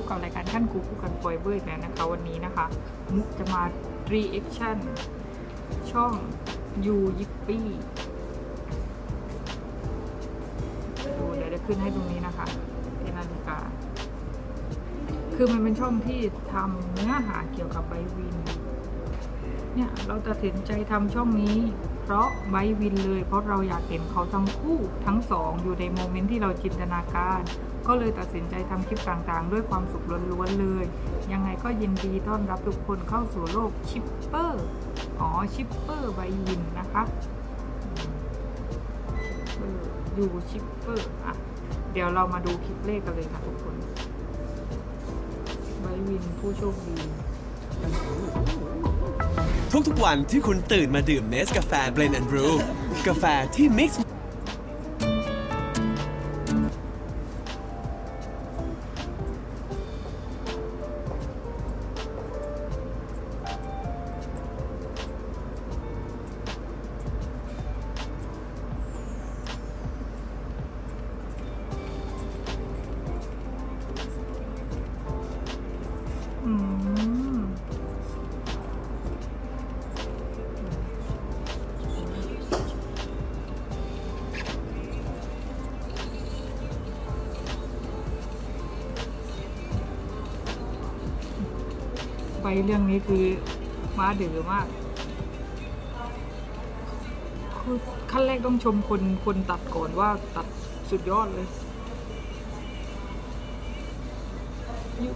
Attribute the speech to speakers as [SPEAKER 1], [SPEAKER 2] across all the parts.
[SPEAKER 1] บกับรายการขั้นกูกูกันปอยเบอร์อีกแล้วนะคะ วันนี้นะคะ มุกจะมา reaction ช่องยูยิปปี้ดูเดี๋ยวจะขึ้นให้ตรงนี้นะคะที่นาฬิกา คือมันเป็นช่องที่ทำเนื้อหาเกี่ยวกับไบวิน เนี่ยเราตัดสินใจทำช่องนี้ เพราะไบวินเลย เพราะเราอยากเห็นเขาทั้งคู่ทั้งสองอยู่ในโมเมนต์ที่เราจินตนาการ ก็เลยตัดสินใจทำคลิปต่างๆ ด้วยความสุขล้วนๆเลย ยังไงก็ยินดีต้อนรับทุกคนเข้าสู่โลกชิปเปอร์อ๋อชิปเปอร์ไบวินนะคะอยู่ชิปเปอร์อะเดี๋ยวเรามาดูคลิปเลขกันเลยค่ะทุกคนไบวินผู้โชคดี
[SPEAKER 2] ทุกๆวันที่คุณตื่นมาดื่มเนสกาแฟเบรนด์แอนด์บรูกาแฟที่มิกซ์
[SPEAKER 1] ไปเรื่องนี้คือมาดื้อมากคือขั้นแรกต้องชมคนคนตัดก่อนว่าตัดสุดยอดเลยยุ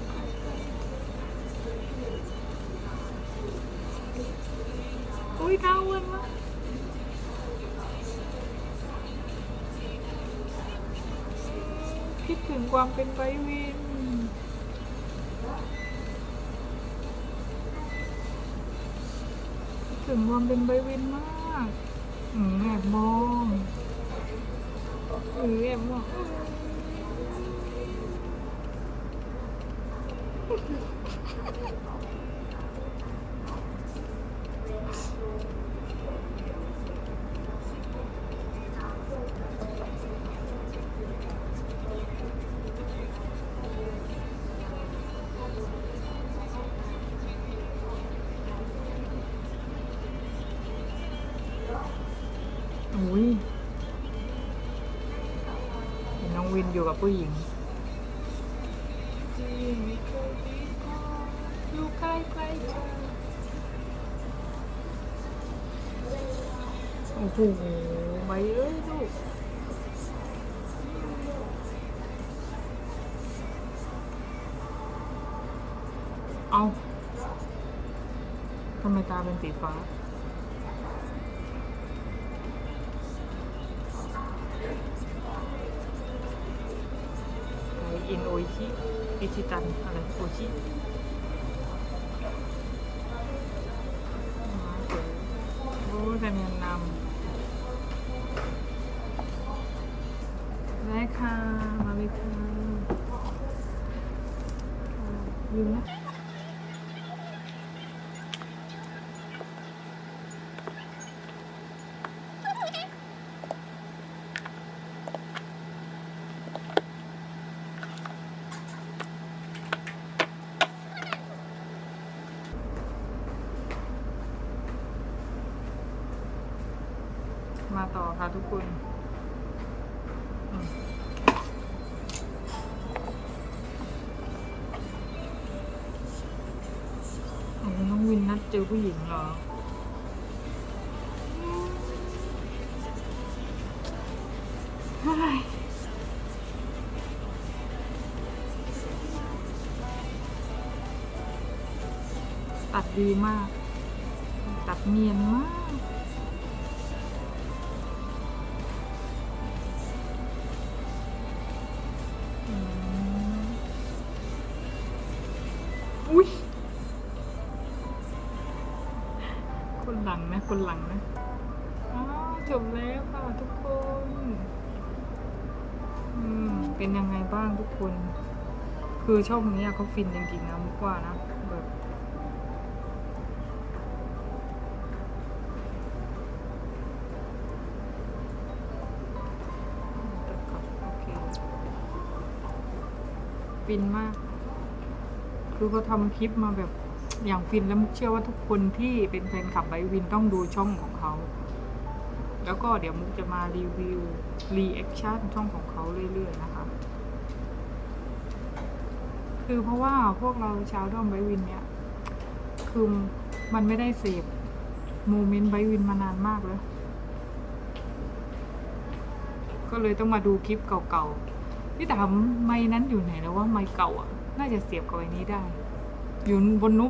[SPEAKER 1] อุ้ยน่าอ้วนมากคิดถึงความเป็นไบวิน ถึงความเป็นใบวินมากอืมแอบมองอือแอบมอง อุ้ยเห็นน้องวินอยู่กับผู้หญิงอยู่ใกล้ใกล้โอ้โหไปเอ้ยลูกเอาทำไมตาเป็นสีฟ้า โอชิอิชิตันอะไรโอชิโอ้คะแนนนำได้ค่ะ มาเลยค่ะยืมนะ มาต่อค่ะทุกคนโอ้น้องวินนัดเจอผู้หญิงเหรอตัดดีมาก ตัดเนียนมาก หลังนะคนหลังนะอ้าวจบแล้วค่ะทุกคนอืมเป็นยังไงบ้างทุกคน คือช่องนี้เขาฟินจริงๆนะมุกว่านะแบบฟินมาก คือเขาทำคลิปมาแบบ อย่างฟินแล้วมุกเชื่อว่าทุกคนที่เป็นแฟนคลับไบวินต้องดูช่องของเขา แล้วก็เดี๋ยวมุกจะมารีวิวรีแอคชั่นช่องของเขาเรื่อยๆนะคะคือเพราะว่าพวกเราชาวด้อมไบวินเนี่ย คือมันไม่ได้เสพโมเมนต์ไบวินมานานมากแล้วก็เลยต้องมาดูคลิปเก่าๆพี่ถามไม้นั้นอยู่ไหนแล้วว่าไม้เก่าอะ น่าจะเสียบกับไอ้นี้ได้ อยู่บนนุบ